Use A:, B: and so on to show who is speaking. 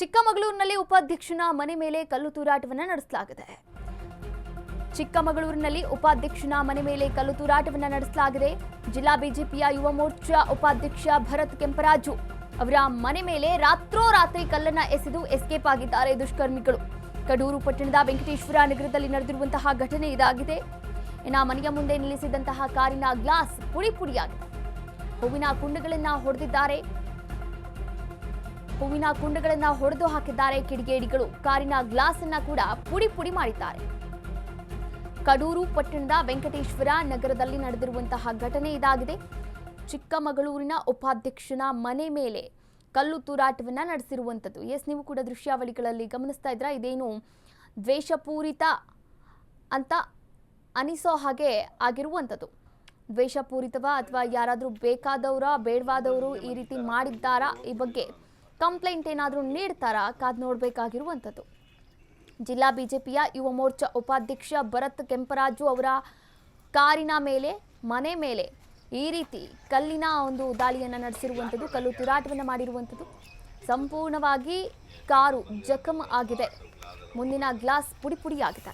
A: ಚಿಕ್ಕಮಗಳೂರಿನಲ್ಲಿ ಉಪಾಧ್ಯಕ್ಷನ ಮನೆ ಮೇಲೆ ಕಲ್ಲು ತೂರಾಟವನ್ನ ನಡೆಸಲಾಗಿದೆ. ಚಿಕ್ಕಮಗಳೂರಿನಲ್ಲಿ ಉಪಾಧ್ಯಕ್ಷನ ಮನೆ ಮೇಲೆ ಕಲ್ಲು ತೂರಾಟವನ್ನು ನಡೆಸಲಾಗಿದೆ. ಜಿಲ್ಲಾ ಬಿಜೆಪಿಯ ಯುವ ಮೋರ್ಚಾ ಉಪಾಧ್ಯಕ್ಷ ಭರತ್ ಕೆಂಪರಾಜು ಅವರ ಮನೆ ಮೇಲೆ ರಾತ್ರೋರಾತ್ರಿ ಕಲ್ಲನ್ನ ಎಸೆದು ಎಸ್ಕೇಪ್ ಆಗಿದ್ದಾರೆ ದುಷ್ಕರ್ಮಿಗಳು. ಕಡೂರು ಪಟ್ಟಣದ ವೆಂಕಟೇಶ್ವರ ನಗರದಲ್ಲಿ ನಡೆದಿರುವಂತಹ ಘಟನೆ ಇದಾಗಿದೆ. ಇನ್ನ ಮನೆಯ ಮುಂದೆ ನಿಲ್ಲಿಸಿದಂತಹ ಕಾರಿನ ಗ್ಲಾಸ್ ಪುಡಿ ಪುಡಿಯಾಗಿದೆ. ಹೂವಿನ ಕುಂಡಗಳನ್ನ ಹೊಡೆದಿದ್ದಾರೆ. ಹೂವಿನ ಕುಂಡಗಳನ್ನ ಹೊಡೆದು ಹಾಕಿದ್ದಾರೆ ಕಿಡಿಗೇಡಿಗಳು. ಕಾರಿನ ಗ್ಲಾಸ್ ಅನ್ನ ಕೂಡ ಪುಡಿ ಪುಡಿ ಮಾಡಿದ್ದಾರೆ. ಕಡೂರು ಪಟ್ಟಣದ ವೆಂಕಟೇಶ್ವರ ನಗರದಲ್ಲಿ ನಡೆದಿರುವಂತಹ ಘಟನೆ ಇದಾಗಿದೆ. ಚಿಕ್ಕಮಗಳೂರಿನ ಉಪಾಧ್ಯಕ್ಷನ ಮನೆ ಮೇಲೆ ಕಲ್ಲು ತೂರಾಟವನ್ನ ನಡೆಸಿರುವಂಥದ್ದು. ಎಸ್, ನೀವು ಕೂಡ ದೃಶ್ಯಾವಳಿಗಳಲ್ಲಿ ಗಮನಿಸ್ತಾ ಇದ್ರ ಇದೇನು ದ್ವೇಷಪೂರಿತ ಅಂತ ಅನಿಸೋ ಹಾಗೆ ಆಗಿರುವಂಥದ್ದು. ದ್ವೇಷಪೂರಿತವ ಅಥವಾ ಯಾರಾದರೂ ಬೇಕಾದವರ, ಬೇಡವಾದವರು ಈ ರೀತಿ ಮಾಡಿದ್ದಾರಾ? ಈ ಬಗ್ಗೆ ಕಂಪ್ಲೇಂಟ್ ಏನಾದರೂ ನೀಡ್ತಾರಾ? ಕಾದ್ ನೋಡಬೇಕಾಗಿರುವಂಥದ್ದು. ಜಿಲ್ಲಾ ಬಿಜೆಪಿಯ ಯುವ ಮೋರ್ಚಾ ಉಪಾಧ್ಯಕ್ಷ ಭರತ್ ಕೆಂಪರಾಜು ಅವರ ಕಾರಿನ ಮೇಲೆ, ಮನೆ ಮೇಲೆ ಈ ರೀತಿ ಕಲ್ಲಿನ ಒಂದು ದಾಳಿಯನ್ನು ನಡೆಸಿರುವಂಥದ್ದು, ಕಲ್ಲು ತಿರಾಟವನ್ನು ಮಾಡಿರುವಂಥದ್ದು. ಸಂಪೂರ್ಣವಾಗಿ ಕಾರು ಜಖಮ್ ಆಗಿದೆ. ಮುಂದಿನ ಗ್ಲಾಸ್ ಪುಡಿ ಪುಡಿ ಆಗಿದೆ.